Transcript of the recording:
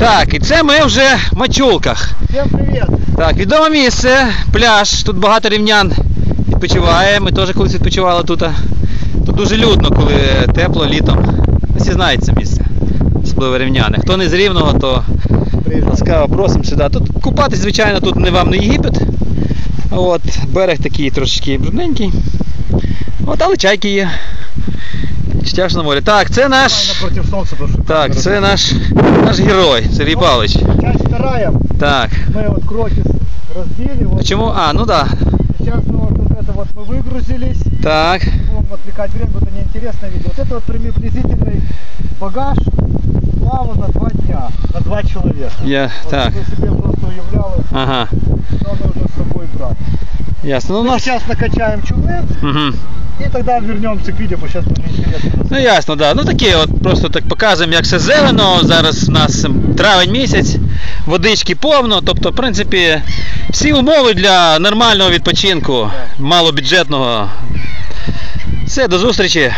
Так, і це ми вже в Мачулках. Всем привет! Так, відоме місце, пляж. Тут багато рівнян відпочиває. Ми теж колись відпочивали тут. Тут дуже людно, коли тепло літом. Всі знають це місце. Особливо рівняни. Хто не з рівного, то ласкаво просимо сюди. Тут купатись, звичайно, тут не вам не Єгипет. От, берег такий трошечки брудненький. От, але чайки є. Читяш на морі. Так, це наш. Солнца. Так, це наш, наш герой, Сергій Павлович. Часть вторая. Так. Мы вот крокис разбили. Вот. А чому? А, ну да. Сейчас мы вот, вот это вот мы выгрузились. Так. Будем отвлекать время, это неинтересное видео. Вот это вот приблизительный багаж плава на два дня, на два человека. Я, Вот так. Вы себе просто уявляли, Ага. что мы уже с собой брать. Ясно. Ну, Мы нас. сейчас накачаем чулы Угу. И тогда вернемся к видео, бо сейчас мне интересно. Ну ясно, да. Ну таке, от просто так показуємо, як все зелено. Зараз у нас травень місяць, водички повно. Тобто, в принципі, всі умови для нормального відпочинку, малобюджетного. Все, до зустрічі.